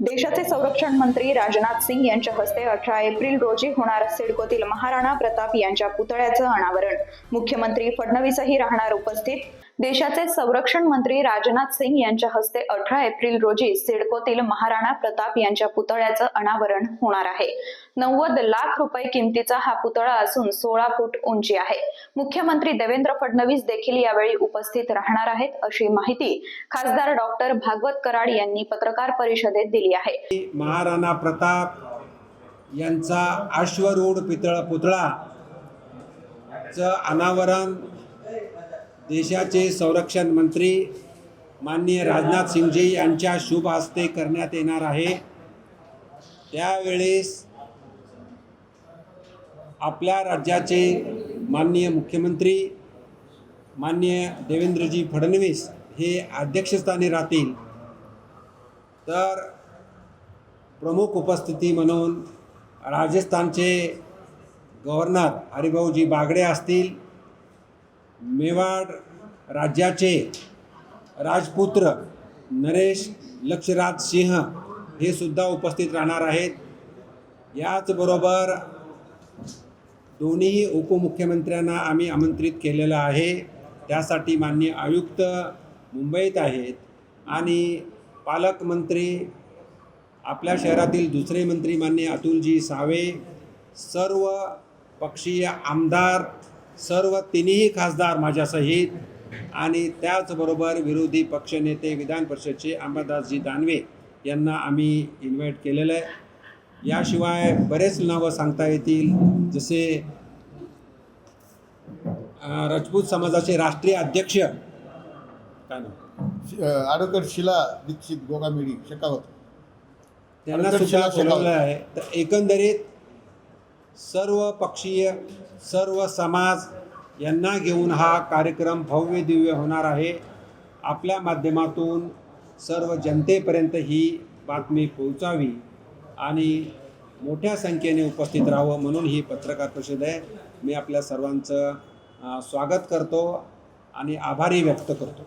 देशाचे संरक्षण मंत्री राजनाथ सिंग यांच्या हस्ते अठरा एप्रिल रोजी होणार सिडकोतील महाराणा प्रताप यांच्या पुतळ्याचं अनावरण. मुख्यमंत्री फडणवीसही राहणार उपस्थित. देशाचे संरक्षण मंत्री राजनाथ सिंग यांच्या हस्ते अठरा एप्रिल रोजी सिडकोतील महाराणा प्रताप यांच्या पुतळ्याचं अनावरण होणार आहे. नव्वद लाख रुपये किमतीचा हा पुतळा असून सोळा फूट उंची आहे. मुख्यमंत्री देवेंद्र फडणवीस देखील यावेळी उपस्थित राहणार आहेत अशी माहिती खासदार डॉक्टर भागवत कराड यांनी पत्रकार परिषदेत दिली आहे. महाराणा प्रताप यांचा अश्वरूढ पितळ पुतळा चं अनावरण देशाचे संरक्षण मंत्री माननीय राजनाथ सिंगजी यांच्या शुभ हस्ते करण्यात येणार आहे. त्यावेळेस आपल्या राज्याचे माननीय मुख्यमंत्री माननीय देवेंद्रजी फडणवीस हे अध्यक्षस्थानी राहतील. तर प्रमुख उपस्थिती म्हणून राजस्थानचे गव्हर्नर हरिभाऊजी बागडे असतील मेवाड राज्याचे राजपुत्र नरेश लक्षराज सिंह हे सुद्धा उपस्थित राहणार आहेत. याचबरोबर दोन्ही उपमुख्यमंत्र्यांना आम्ही आमंत्रित केलेलं आहे. त्यासाठी माननीय आयुक्त मुंबईत आहेत आणि पालकमंत्री आपल्या शहरातील दुसरे मंत्री मान्य अतुलजी सावे सर्व पक्षीय आमदार सर्व तिन्ही खासदार माझ्यासहित आणि त्याचबरोबर विरोधी पक्षनेते विधान परिषदचे अंबादासजी दानवे यांना आम्ही इन्व्हाइट केलेलं आहे. याशिवाय बरेच नावं सांगता येतील जसे राजपूत समाजाचे राष्ट्रीय अध्यक्ष. काय नाव? ॲडव्होकेट शिला दीक्षित गोगामेडी शेकावत. त्यांना सुद्धा बोलवलं आहे. तर एकंदरीत सर्व पक्षीय सर्व समाज यांना घेऊन हा कार्यक्रम भव्य दिव्य होणार आहे. आपल्या माध्यमातून सर्व जनतेपर्यंत ही बातमी पोहोचावी आणि मोठ्या संख्येने उपस्थित राहावं म्हणून ही पत्रकार परिषद आहे. मी आपल्या सर्वांचं स्वागत करतो आणि आभारी व्यक्त करतो.